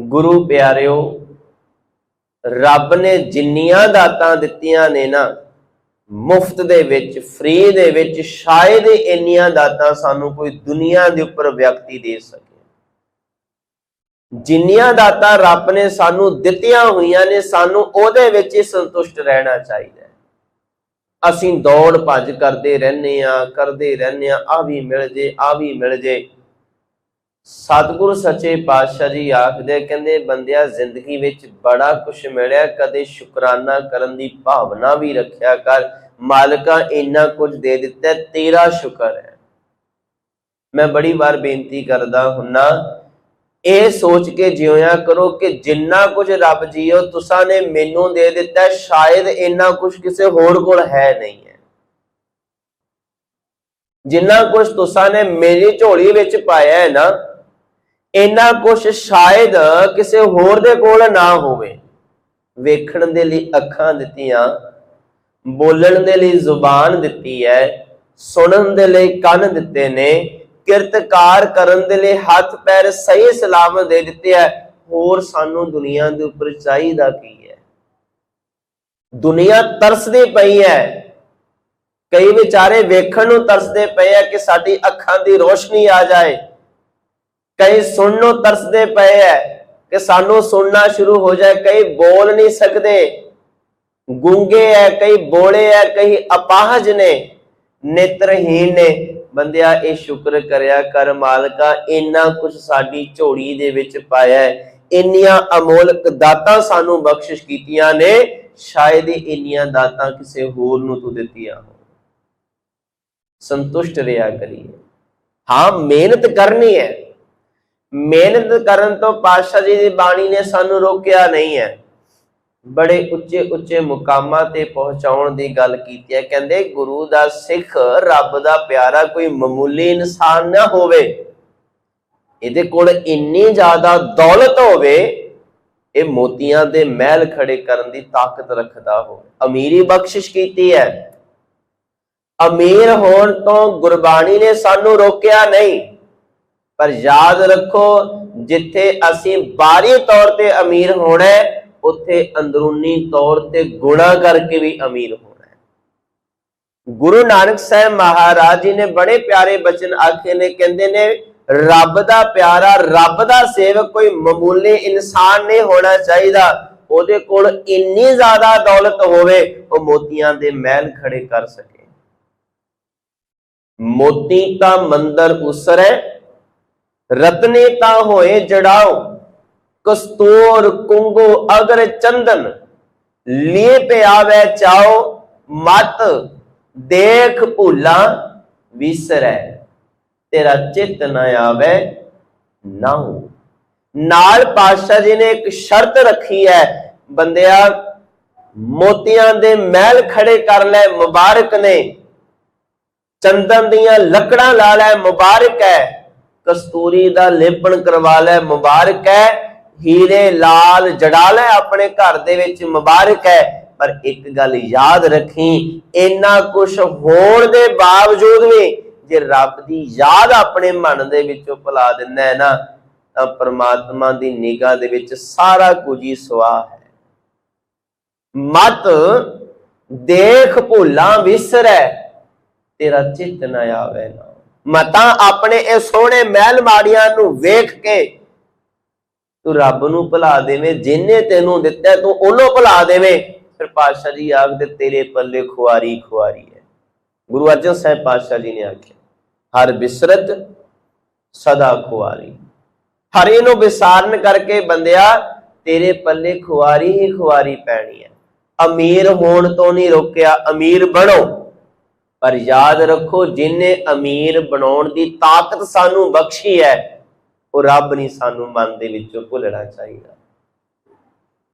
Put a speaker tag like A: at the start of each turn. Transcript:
A: ਗੁਰੂ ਪਿਆਰਿਓ, ਰੱਬ ਨੇ ਜਿੰਨੀਆਂ ਦਾਤਾਂ ਦਿੱਤੀਆਂ ਨੇ ਨਾ, ਮੁਫਤ ਦੇ ਵਿੱਚ, ਫ੍ਰੀ ਦੇ ਵਿੱਚ, ਸ਼ਾਇਦ ਇੰਨੀਆਂ ਦਾਤਾਂ ਸਾਨੂੰ ਕੋਈ ਦੁਨੀਆ ਦੇ ਉੱਪਰ ਵਿਅਕਤੀ ਦੇ ਸਕੇ। ਜਿੰਨੀਆਂ ਦਾਤਾਂ ਰੱਬ ਨੇ ਸਾਨੂੰ ਦਿੱਤੀਆਂ ਹੋਈਆਂ ਨੇ, ਸਾਨੂੰ ਉਹਦੇ ਵਿੱਚ ਹੀ ਸੰਤੁਸ਼ਟ ਰਹਿਣਾ ਚਾਹੀਦਾ ਹੈ। ਅਸੀਂ ਦੌੜ ਭੱਜ ਕਰਦੇ ਰਹਿੰਦੇ ਆ ਕਰਦੇ ਰਹਿੰਦੇ ਆ ਆ ਵੀ ਮਿਲ ਜੇ, ਆ ਵੀ ਮਿਲ ਜੇ। ਸਤਿਗੁਰੂ ਸੱਚੇ ਪਾਤਸ਼ਾਹ ਜੀ ਆਖਦੇ ਕਹਿੰਦੇ, ਬੰਦਿਆ, ਜ਼ਿੰਦਗੀ ਵਿੱਚ ਬੜਾ ਕੁਝ ਮਿਲਿਆ, ਕਦੇ ਸ਼ੁਕਰਾਨਾ ਕਰਨ ਦੀ ਭਾਵਨਾ ਵੀ ਰੱਖਿਆ ਕਰ। ਮਾਲਕਾ, ਇੰਨਾ ਕੁਝ ਦੇ ਦਿੱਤਾ, ਤੇਰਾ ਸ਼ੁਕਰ ਹੈ। ਮੈਂ ਬੜੀ ਵਾਰ ਬੇਨਤੀ ਕਰਦਾ ਹੁੰਨਾ, ਇਹ ਸੋਚ ਕੇ ਜਿਉਇਆ ਕਰੋ ਕਿ ਜਿੰਨਾ ਕੁਝ ਰੱਬ ਜੀਓ, ਤੁਸਾਂ ਨੇ ਮੈਨੂੰ ਦੇ ਦਿੱਤਾ, ਸ਼ਾਇਦ ਇੰਨਾ ਕੁਝ ਕਿਸੇ ਹੋਰ ਕੋਲ ਹੈ ਨਹੀਂ ਹੈ। ਜਿੰਨਾ ਕੁਝ ਤੁਸਾਂ ਨੇ ਮੇਰੀ ਝੋਲੀ ਵਿੱਚ ਪਾਇਆ ਹੈ ਨਾ ਇੰਨਾ ਕੁਝ ਸ਼ਾਇਦ ਕਿਸੇ ਹੋਰ ਦੇ ਕੋਲ ਨਾ ਹੋਵੇ। ਵੇਖਣ ਦੇ ਲਈ ਅੱਖਾਂ ਦਿੱਤੀਆਂ, ਬੋਲਣ ਦੇ ਲਈ ਜ਼ੁਬਾਨ ਦਿੱਤੀ ਹੈ, ਸੁਣਨ ਦੇ ਲਈ ਕੰਨ ਦਿੱਤੇ ਨੇ, ਕਿਰਤਕਾਰ ਕਰਨ ਦੇ ਲਈ ਹੱਥ ਪੈਰ ਸਹੀ ਸਲਾਮਤ ਦੇ ਦਿੱਤੇ ਹੈ। ਹੋਰ ਸਾਨੂੰ ਦੁਨੀਆ ਦੇ ਉੱਪਰ ਚਾਹੀਦਾ ਕੀ ਹੈ? ਦੁਨੀਆ ਤਰਸਦੀ ਪਈ ਹੈ। ਕਈ ਵਿਚਾਰੇ ਵੇਖਣ ਨੂੰ ਤਰਸਦੇ ਪਏ ਆ ਕਿ ਸਾਡੀ ਅੱਖਾਂ ਦੀ ਰੋਸ਼ਨੀ ਆ ਜਾਏ। ਕਈ ਸੁਣਨ ਨੂੰ ਤਰਸਦੇ ਪਏ ਐ ਕਿ ਸਾਨੂੰ ਸੁਣਨਾ ਸ਼ੁਰੂ ਹੋ ਜਾਏ, ਕਈ ਬੋਲ ਨਹੀਂ ਸਕਦੇ। ਗੁੰਗੇ ਐ, ਕਈ ਬੋਲੇ ਐ, ਕਈ ਅਪਾਹਜ ਨੇ ਨੇਤਰਹੀਨ ਨੇ। ਬੰਦਿਆ, ਇਹ ਸ਼ੁਕਰ ਕਰਿਆ ਕਰ ਮਾਲਕਾ, ਇੰਨਾ ਕੁਝ ਸਾਡੀ ਝੋਲੀ ਦੇ ਵਿੱਚ ਪਾਇਆ ਇੰਨੀਆਂ ਅਮੋਲਕ ਦਾਤਾਂ ਸਾਨੂੰ ਬਖਸ਼ਿਸ਼ ਕੀਤੀਆਂ ਨੇ, ਸ਼ਾਇਦ ਹੀ ਇੰਨੀਆਂ ਦਾਤਾਂ ਕਿਸੇ ਹੋਰ ਨੂੰ ਤੂੰ ਦਿੱਤੀਆਂ ਹੋ ਸੰਤੁਸ਼ਟ ਰਿਹਾ ਕਰੀਏ। ਹਾਂ, ਮਿਹਨਤ ਕਰਨੀ ਹੈ ਮਿਹਨਤ ਕਰਨ ਤੋਂ ਪਾਤਸ਼ਾਹ ਜੀ ਦੀ ਬਾਣੀ ਨੇ ਸਾਨੂੰ ਰੋਕਿਆ ਨਹੀਂ ਹੈ। ਬੜੇ ਉੱਚੇ ਉੱਚੇ ਮੁਕਾਮਾਂ ਤੇ ਪਹੁੰਚਾਉਣ ਦੀ ਗੱਲ ਕੀਤੀ ਹੈ। ਕਹਿੰਦੇ, ਗੁਰੂ ਦਾ ਸਿੱਖ, ਰੱਬ ਦਾ ਪਿਆਰਾ ਕੋਈ ਮਾਮੂਲੀ ਇਨਸਾਨ ਨਾ ਹੋਵੇ। ਇਹਦੇ ਕੋਲ ਇੰਨੀ ਜ਼ਿਆਦਾ ਦੌਲਤ ਹੋਵੇ, ਇਹ ਮੋਤੀਆਂ ਦੇ ਮਹਿਲ ਖੜੇ ਕਰਨ ਦੀ ਤਾਕਤ ਰੱਖਦਾ ਹੋਵੇ ਅਮੀਰੀ ਬਖਸ਼ਿਸ਼ ਕੀਤੀ ਹੈ। ਅਮੀਰ ਹੋਣ ਤੋਂ ਗੁਰਬਾਣੀ ਨੇ ਸਾਨੂੰ ਰੋਕਿਆ ਨਹੀਂ। ਪਰ ਯਾਦ ਰੱਖੋ, ਜਿੱਥੇ ਅਸੀਂ ਬਾਹਰੀ ਤੌਰ ਤੇ ਅਮੀਰ ਹੋਣਾ ਉੱਥੇ ਅੰਦਰੂਨੀ ਤੌਰ ਤੇ ਗੁਣਾ ਕਰਕੇ ਵੀ ਅਮੀਰ ਹੋਣਾ ਗੁਰੂ ਨਾਨਕ ਸਾਹਿਬ ਮਹਾਰਾਜ ਜੀ ਨੇ ਬੜੇ ਪਿਆਰੇ ਬਚਨ ਆਖੇ ਨੇ, ਕਹਿੰਦੇ ਨੇ, ਰੱਬ ਦਾ ਪਿਆਰਾ, ਰੱਬ ਦਾ ਸੇਵਕ ਕੋਈ ਮਾਮੂਲੀ ਇਨਸਾਨ ਨਹੀਂ ਹੋਣਾ ਚਾਹੀਦਾ। ਉਹਦੇ ਕੋਲ ਇੰਨੀ ਜ਼ਿਆਦਾ ਦੌਲਤ ਹੋਵੇ, ਉਹ ਮੋਤੀਆਂ ਦੇ ਮਹਿਲ ਖੜੇ ਕਰ ਸਕੇ। ਮੋਤੀ ਤਾਂ ਮੰਦਰ ਉਸਰੈ ਰਤਨੇ ਤਾਂ ਹੋਏ ਜੜਾਓ, ਕਸਤੂਰ, ਕੁੰਗੋ, ਅਗਰ ਚੰਦਨ, ਲੀਏ ਪੇ ਆਵੇ ਚਾਓ, ਮਤ, ਦੇਖ ਭੂਲਾ, ਵਿਸਰੈ, ਤੇਰਾ ਚਿੱਤ ਨਾ ਆਵੇ ਨਾਉ। ਨਾਲ ਪਾਤਸ਼ਾਹ ਜੀ ਨੇ ਇੱਕ ਸ਼ਰਤ ਰੱਖੀ ਹੈ, ਬੰਦਿਆ, ਮੋਤੀਆਂ ਦੇ ਮਹਿਲ ਖੜੇ ਕਰ ਲੈ, ਮੁਬਾਰਕ ਨੇ। ਚੰਦਨ ਦੀਆਂ ਲੱਕੜਾਂ ਲਾ ਲੈ, ਮੁਬਾਰਕ ਹੈ। ਕਸਤੂਰੀ ਦਾ ਲੇਪਣ ਕਰਵਾ ਲੈ, ਮੁਬਾਰਕ ਹੈ। ਹੀਰੇ ਲਾਲ ਜੜਾ ਲੈ, ਆਪਣੇ ਘਰ ਦੇ ਵਿੱਚ ਮੁਬਾਰਕ ਹੈ। ਪਰ ਇੱਕ ਗੱਲ ਯਾਦ ਰੱਖੀ, ਇੰਨਾ ਕੁਝ ਹੋਣ ਦੇ ਬਾਵਜੂਦ ਵੀ ਜੇ ਰੱਬ ਦੀ ਯਾਦ ਆਪਣੇ ਮਨ ਦੇ ਵਿੱਚੋਂ ਭੁਲਾ ਦਿੰਦਾ ਹੈ ਨਾ, ਤਾਂ ਪਰਮਾਤਮਾ ਦੀ ਨਿਗਾਹ ਦੇ ਵਿੱਚ ਸਾਰਾ ਕੁਝ ਹੀ ਸਵਾਹ ਹੈ। ਮਤ ਦੇਖ ਭੁੱਲਾਂ ਵਿਸਰੈ, ਤੇਰਾ ਚਿੱਤ ਨਾ ਆਵੇ ਨਾ। ਮਤਾ ਆਪਣੇ ਇਹ ਸੋਹਣੇ ਮਹਿਲ ਮਾੜੀਆਂ ਨੂੰ ਵੇਖ ਕੇ ਤੂੰ ਰੱਬ ਨੂੰ ਭੁਲਾ ਦੇਵੇਂ, ਜਿਨੇ ਤੈਨੂੰ ਦਿੱਤਾ ਤੂੰ ਉਹਨੂੰ ਭੁਲਾ ਦੇਵੇਂ। ਫਿਰ ਪਾਤਸ਼ਾਹ ਜੀ ਆਖਦੇ ਤੇਰੇ ਪੱਲੇ ਖੁਆਰੀ ਖੁਆਰੀ ਹੈ। ਗੁਰੂ ਅਰਜਨ ਸਾਹਿਬ ਪਾਤਸ਼ਾਹ ਜੀ ਨੇ ਆਖਿਆ, ਹਰ ਬਿਸਰਤ ਸਦਾ ਖੁਆਰੀ। ਹਰੇ ਨੂੰ ਵਿਸਾਰਨ ਕਰਕੇ ਬੰਦਿਆ, ਤੇਰੇ ਪੱਲੇ ਖੁਆਰੀ ਹੀ ਖੁਆਰੀ ਪੈਣੀ ਹੈ। ਅਮੀਰ ਹੋਣ ਤੋਂ ਨਹੀਂ ਰੋਕਿਆ, ਅਮੀਰ ਬਣੋ। ਪਰ ਯਾਦ ਰੱਖੋ, ਜਿਨੇ ਅਮੀਰ ਬਣਾਉਣ ਦੀ ਤਾਕਤ ਸਾਨੂੰ ਬਖਸ਼ੀ ਹੈ, ਉਹ ਰੱਬ ਨਹੀਂ ਸਾਨੂੰ ਮਨ ਦੇ ਵਿੱਚੋਂ ਭੁੱਲਣਾ ਚਾਹੀਦਾ।